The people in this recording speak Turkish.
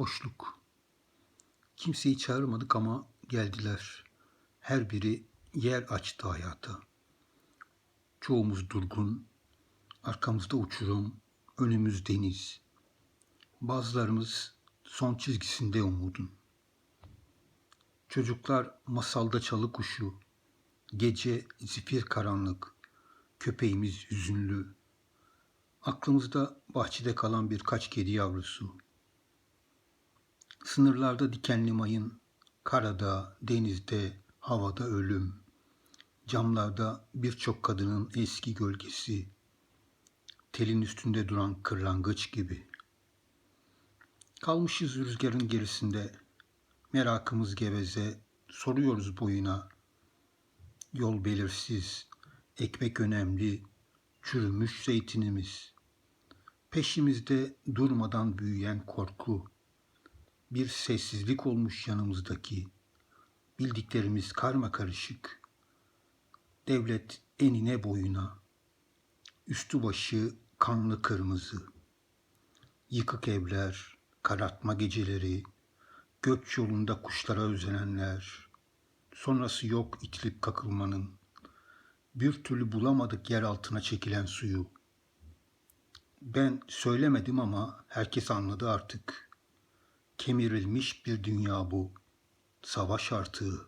Boşluk. Kimseyi çağırmadık ama geldiler. Her biri yer açtı hayata. Çoğumuz durgun, arkamızda uçurum, önümüz deniz. Bazılarımız son çizgisinde umudun. Çocuklar masalda çalı kuşu, gece zifir karanlık, köpeğimiz hüzünlü. Aklımızda bahçede kalan birkaç kedi yavrusu. Sınırlarda dikenli mayın, karada, denizde, havada ölüm. Camlarda birçok kadının eski gölgesi, telin üstünde duran kırlangıç gibi. Kalmışız rüzgarın gerisinde, merakımız geveze, soruyoruz boyuna. Yol belirsiz, ekmek önemli, çürümüş zeytinimiz. Peşimizde durmadan büyüyen korku. Bir sessizlik olmuş yanımızdaki. Bildiklerimiz karma karışık. Devlet enine boyuna. Üstü başı kanlı kırmızı. Yıkık evler, karartma geceleri, göç yolunda kuşlara özenenler. Sonrası yok itilip kakılmanın. Bir türlü bulamadık yer altına çekilen suyu. Ben söylemedim ama herkes anladı artık. Kemirilmiş bir dünya bu. Savaş artığı.